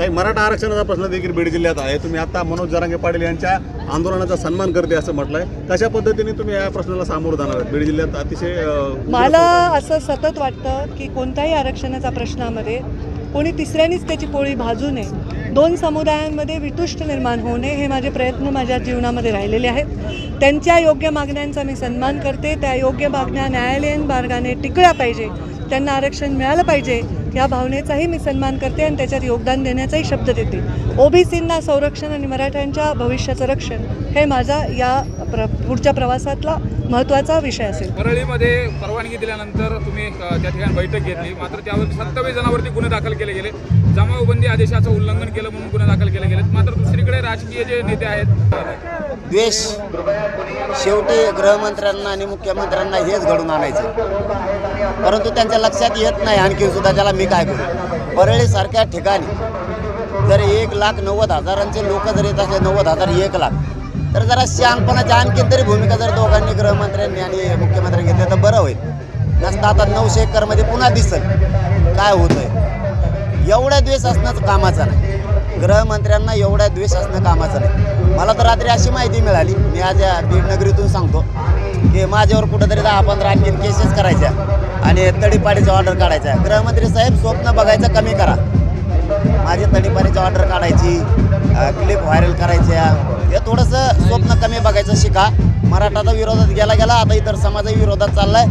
काही मराठा आरक्षणाचा प्रश्न देखील बीड जिल्ह्यात आहे. तुम्ही आता मनोज जरांगे पाटील यांच्या आंदोलनाचा सन्मान करते असं म्हटलंय. कशा पद्धतीने तुम्ही या प्रश्नाला सामोरं जाणार आहेत? बीड जिल्ह्यात अतिशय मला असं सतत वाटतं की कोणत्याही आरक्षणाच्या प्रश्नामध्ये कोणी तिसऱ्यानीच त्याची पोळी भाजू नये. दोन समुदायांमध्ये वितुष्ट निर्माण होऊ नये हे माझे प्रयत्न माझ्या जीवनामध्ये राहिलेले आहेत. त्यांच्या योग्य मागण्यांचा मी सन्मान करते. त्या योग्य मागण्या न्यायालयीन मार्गाने टिकल्या पाहिजे. त्यांना आरक्षण मिळालं पाहिजे. या भावनेचाही मी सन्मान करते आणि त्याच्यात योगदान देण्याचाही शब्द देते. ओबीसींना संरक्षण आणि मराठ्यांच्या भविष्याचं रक्षण हे माझा या प्र पुढच्या प्रवासातला महत्त्वाचा विषय असेल. परळीमध्ये परवानगी दिल्यानंतर तुम्ही त्या ठिकाणी बैठक घेतली. मात्र त्यावर सत्तावीस जणांवरती गुन्हे दाखल केले गेले. जमावबंदी आदेशाचं उल्लंघन केलं म्हणून गुन्हे दाखल केले गेले मात्र दुसरीकडे राजकीय जे नेते आहेत द्वेष शेवटी गृहमंत्र्यांना आणि मुख्यमंत्र्यांना हेच घडून आणायचं. परंतु त्यांच्या लक्षात येत नाही आणखी सुद्धा त्याला मी काय करू. परळीसारख्या ठिकाणी जर एक लाख नव्वद हजारांचे लोक जर येत असले नव्वद हजार एक लाख तर जरा शहाणपणाची आणखी तरी भूमिका जर दोघांनी गृहमंत्र्यांनी आणि मुख्यमंत्र्यांनी घेतली तर बरं होईल. नसतं आता नऊशे एकरमध्ये पुन्हा दिसल. काय होतंय? एवढा द्वेष असणंच कामाचं नाही. गृहमंत्र्यांना एवढा द्वेष असणं कामाचं नाही. मला तर रात्री अशी माहिती मिळाली मी आज या बीड नगरीतून सांगतो की माझ्यावर कुठंतरी दहा पंधरा आणखीन केसेस करायच्या आणि तडीपाडीचा ऑर्डर काढायचा. गृहमंत्री साहेब स्वप्न बघायचं कमी करा. माझी तडीपाडीची ऑर्डर काढायची क्लिप व्हायरल करायच्या. हे थोडंसं स्वप्न कमी बघायचं शिका. मराठाचा विरोधात गेला गेला आता इतर समाजाही विरोधात चाललाय.